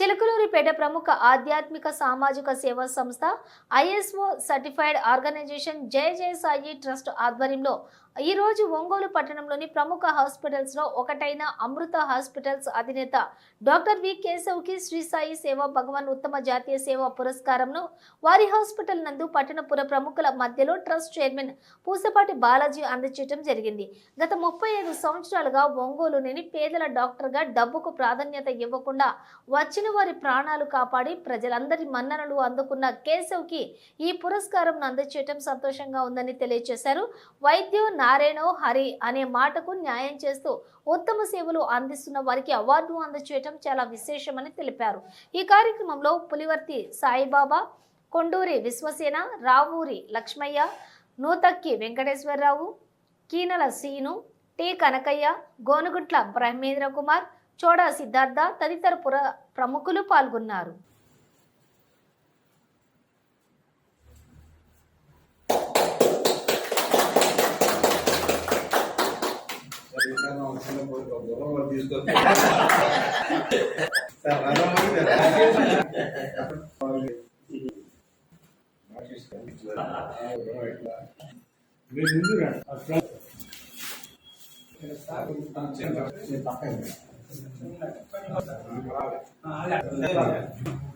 చిలకలూరిపేట ప్రముఖ ఆధ్యాత్మిక సామాజిక సేవా సంస్థ ISO certified organisation Jaya Jaya Sai trust ఆధ్వర్యంలో ఈరోజు ఒంగోలు పట్టణంలోని ప్రముఖ హాస్పిటల్స్లో ఒకటైన అమృత హాస్పిటల్స్ అధినేత డాక్టర్ వి కేశవ్కి శ్రీ సాయి సేవా భగవాన్ ఉత్తమ జాతీయ సేవా పురస్కారంను వారి హాస్పిటల్ నందు పట్టణపుర ప్రముఖుల మధ్యలో ట్రస్ట్ చైర్మన్ పూసపాటి బాలాజీ అందచేయటం జరిగింది. గత ముప్పై ఐదు సంవత్సరాలుగా ఒంగోలులోని పేదల డాక్టర్గా డబ్బుకు ప్రాధాన్యత ఇవ్వకుండా వచ్చిన వారి ప్రాణాలు కాపాడి ప్రజలందరి మన్ననలు అందుకున్న కేశవ్కి ఈ పురస్కారం అందజేయటం సంతోషంగా ఉందని తెలియజేశారు వైద్యో నారాయణో హరి అనే మాటకు న్యాయం చేస్తూ ఉత్తమ సేవలు అందిస్తున్న వారికి అవార్డు అందజేయటం చాలా విశేషమని తెలిపారు. ఈ కార్యక్రమంలో పులివర్తి సాయిబాబా కొండూరి విశ్వసేన రావూరి లక్ష్మయ్య నూతక్కి వెంకటేశ్వరరావు కీనల సీను టి కనకయ్య గోనుగుట్ల బ్రహ్మేంద్ర కుమార్ చోడా సిద్ధార్థ తదితర పుర ప్రముఖులు పాల్గొన్నారు మీరు ముందు రండి. 嗯。好